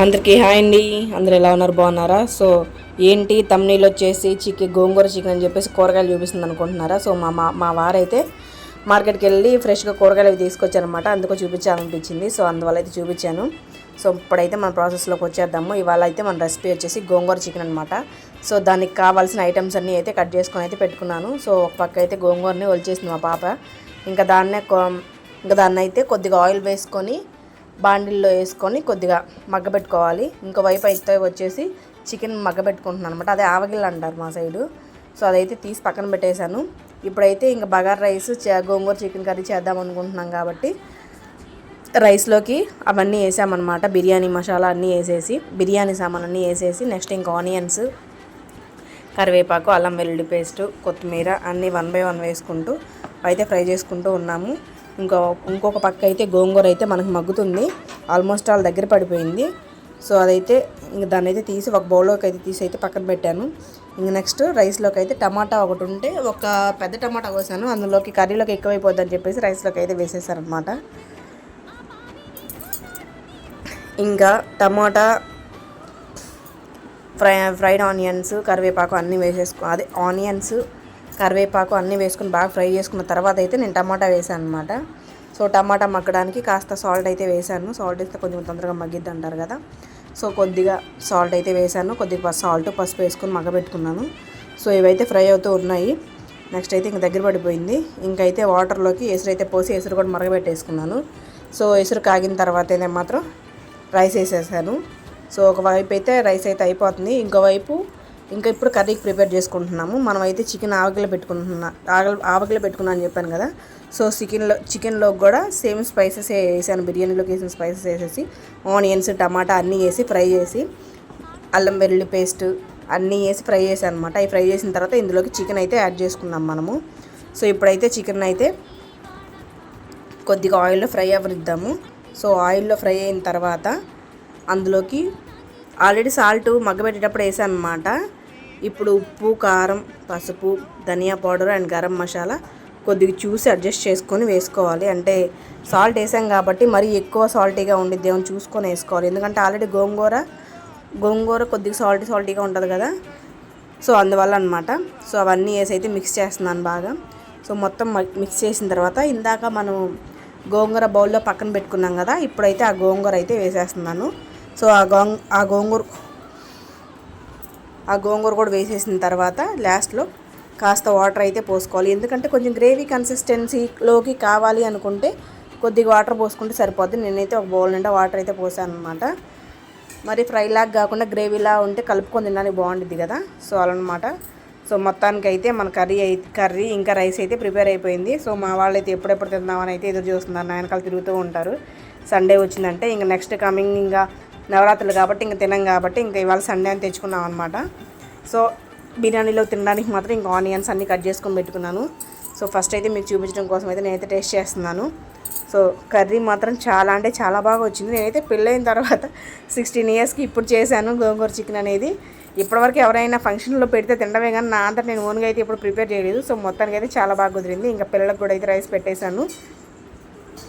అందరికీ హాయ్ అండి. అందరు ఎలా ఉన్నారు? బాగున్నారా? సో ఏంటి? తమ్నీళ్ళు వచ్చేసి చికెన్ గోంగూర చికెన్ అని చెప్పేసి కూరగాయలు చూపిస్తుంది అనుకుంటున్నారా? సో మా మా మా వారైతే మార్కెట్కి వెళ్ళి ఫ్రెష్గా కూరగాయలు అవి తీసుకొచ్చారనమాట అందుకో చూపించాలనిపించింది. సో అందువల్ల అయితే చూపించాను. సో ఇప్పుడైతే మన ప్రాసెస్లోకి వచ్చేద్దాము. ఇవాళ అయితే మన రెసిపీ వచ్చేసి గోంగూర చికెన్ అనమాట సో దానికి కావాల్సిన ఐటమ్స్ అన్నీ అయితే కట్ చేసుకొని అయితే పెట్టుకున్నాను. సో ఒక పక్క అయితే గోంగూరని ఒలిచేసింది మా పాప. ఇంకా దాన్నే కొ- ఇంకా దాన్ని అయితే కొద్దిగా ఆయిల్ వేసుకొని బాండిల్లో వేసుకొని కొద్దిగా మగ్గబెట్టుకోవాలి. ఇంకో వైపు అయితే వచ్చేసి చికెన్ మగ్గబెట్టుకుంటున్నాను అనమాట అదే ఆవగిల్ అంటారు మా సైడు. సో అదైతే తీసి పక్కన పెట్టేశాను. ఇప్పుడైతే ఇంకా bagara rice gongura chicken curry చేద్దాం అనుకుంటున్నాం కాబట్టి రైస్లోకి అవన్నీ వేసామన్నమాట. బిర్యానీ మసాలా అన్నీ వేసేసి బిర్యానీ సామాన్ అన్నీ వేసేసి నెక్స్ట్ ఇంకా ఆనియన్స్ కరివేపాకు అల్లం వెల్లుల్లి పేస్ట్ కొత్తిమీర అన్నీ వన్ బై వన్ వేసుకుంటూ అయితే ఫ్రై చేసుకుంటూ ఉన్నాము. ఇంకో ఇంకొక పక్క అయితే గోంగూర అయితే మనకు మగ్గుతుంది. ఆల్మోస్ట్ ఆల్ దగ్గర పడిపోయింది. సో అదైతే ఇంక దాన్ని అయితే తీసి ఒక బౌల్లోకి అయితే తీసి అయితే పక్కన పెట్టాను. ఇంక నెక్స్ట్ రైస్లోకి అయితే టమాటా ఒకటి ఉంటే ఒక పెద్ద టమాటా కోసాను. అందులోకి కర్రీలోకి ఎక్కువైపోద్దని చెప్పేసి రైస్లోకి అయితే వేసేసారనమాట ఇంకా టమాటా ఫ్రై ఫ్రైడ్ ఆనియన్స్ కరివేపాకు అన్నీ వేసేసుకో అదే ఆనియన్స్ కరివేపాకు అన్నీ వేసుకుని బాగా ఫ్రై చేసుకున్న తర్వాత అయితే నేను టమాటా వేసాను అనమాట సో టమాటా మగ్గడానికి కాస్త సాల్ట్ అయితే వేసాను సాల్ట్ వేస్తే కొంచెం తొందరగా మగ్గిద్ది అంటారు కదా. సో కొద్దిగా సాల్ట్ అయితే వేసాను కొద్దిగా సాల్ట్ పసుపు వేసుకుని మగ్గబెట్టుకున్నాను. సో ఇవైతే ఫ్రై అవుతూ ఉన్నాయి. నెక్స్ట్ అయితే ఇంక దగ్గర పడిపోయింది. ఇంకైతే వాటర్లోకి ఎసురు అయితే పోసి ఎసురు కూడా మరగబెట్టేసుకున్నాను. సో ఎసురు కాగిన తర్వాత అయితే మాత్రం రైస్ వేసేసాను. సో ఒకవైపు అయితే రైస్ అయితే అయిపోతుంది. ఇంకోవైపు ఇంకా ఇప్పుడు కర్రీకి ప్రిపేర్ చేసుకుంటున్నాము. మనం అయితే చికెన్ ఆవగిలో పెట్టుకుంటున్నా ఆగ ఆవగిలో పెట్టుకున్నా అని చెప్పాను కదా. సో చికెన్లో చికెన్లో కూడా సేమ్ స్పైసెస్ వేసాను. బిర్యానీలోకి వేసిన స్పైసెస్ వేసేసి ఆనియన్స్ టమాటా అన్నీ వేసి ఫ్రై చేసి అల్లం వెల్లుల్లి పేస్ట్ అన్నీ వేసి ఫ్రై చేసాను అనమాట అవి ఫ్రై చేసిన తర్వాత ఇందులోకి చికెన్ అయితే యాడ్ చేసుకున్నాం మనము. సో ఇప్పుడైతే చికెన్ అయితే కొద్దిగా ఆయిల్లో ఫ్రై అవ్వనిద్దాము. సో ఆయిల్లో ఫ్రై అయిన తర్వాత అందులోకి ఆల్రెడీ సాల్ట్ మగ్గబెట్టేటప్పుడు వేసాను అనమాట ఇప్పుడు ఉప్పు కారం పసుపు ధనియా పౌడర్ అండ్ గరం మసాలా కొద్దిగా చూసి అడ్జస్ట్ చేసుకొని వేసుకోవాలి. అంటే సాల్ట్ వేసాం కాబట్టి మరీ ఎక్కువ సాల్టీగా ఉండిద్ది ఏమో చూసుకొని వేసుకోవాలి. ఎందుకంటే ఆల్రెడీ గోంగూర గోంగూర కొద్దిగా సాల్ట్ సాల్టీగా ఉంటుంది కదా. సో అందువల్ల అనమాట సో అవన్నీ వేసి అయితే మిక్స్ చేస్తున్నాను బాగా. సో మొత్తం మిక్స్ చేసిన తర్వాత ఇందాక మనం గోంగూర బౌల్లో పక్కన పెట్టుకున్నాం కదా ఇప్పుడైతే ఆ గోంగూర అయితే వేసేస్తున్నాను. సో ఆ గోంగ ఆ గోంగూర ఆ గోంగూర కూడా వేసేసిన తర్వాత లాస్ట్లో కాస్త వాటర్ అయితే పోసుకోవాలి. ఎందుకంటే కొంచెం గ్రేవీ కన్సిస్టెన్సీలోకి కావాలి అనుకుంటే కొద్దిగా వాటర్ పోసుకుంటే సరిపోద్ది. నేనైతే ఒక బౌల్ నిండా వాటర్ అయితే పోసాను అనమాట మరి ఫ్రైలాగా కాకుండా గ్రేవీలా ఉంటే కలుపుకొని తినడానికి బాగుంటుంది కదా. సో అలా సో మొత్తానికి అయితే మన కర్రీ అయితే కర్రీ ఇంకా రైస్ అయితే ప్రిపేర్ అయిపోయింది. సో మా వాళ్ళు అయితే ఎప్పుడెప్పుడు తిందామని అయితే ఎదురు చూస్తున్నారు. నాయనకాలు తిరుగుతూ ఉంటారు. సండే వచ్చిందంటే ఇంకా నెక్స్ట్ కమింగ్ ఇంకా నవరాత్రులు కాబట్టి ఇంకా తినం కాబట్టి ఇంకా ఇవాళ సండే అని తెచ్చుకున్నాం అనమాట సో బిర్యానీలో తినడానికి మాత్రం ఇంకా ఆనియన్స్ అన్నీ కట్ చేసుకొని పెట్టుకున్నాను. సో ఫస్ట్ అయితే మీకు చూపించడం కోసం అయితే నేనైతే టేస్ట్ చేస్తున్నాను. సో కర్రీ మాత్రం చాలా అంటే చాలా బాగా వచ్చింది. నేనైతే పెళ్ళైన తర్వాత సిక్స్టీన్ ఇయర్స్కి ఇప్పుడు చేశాను గోంగూర చికెన్ అనేది. ఇప్పటివరకు ఎవరైనా ఫంక్షన్లో పెడితే తినడమే కానీ నా అంతా నేను ఓన్గా అయితే ఇప్పుడు ప్రిపేర్ చేయలేదు. సో మొత్తానికి అయితే చాలా బాగా కుదిరింది. ఇంకా పిల్లలకు కూడా అయితే రైస్ పెట్టేశాను.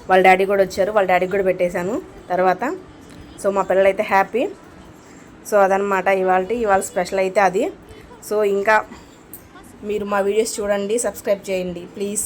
వాళ్ళ డాడీ కూడా వచ్చారు. వాళ్ళ డాడీకి కూడా పెట్టేశాను. తర్వాత సో మా పిల్లలు అయితే హ్యాపీ. సో అదనమాట ఇవాళ ఇవాళ స్పెషల్ అయితే అది. సో ఇంకా మీరు మా వీడియోస్ చూడండి సబ్స్క్రైబ్ చేయండి. ప్లీజ్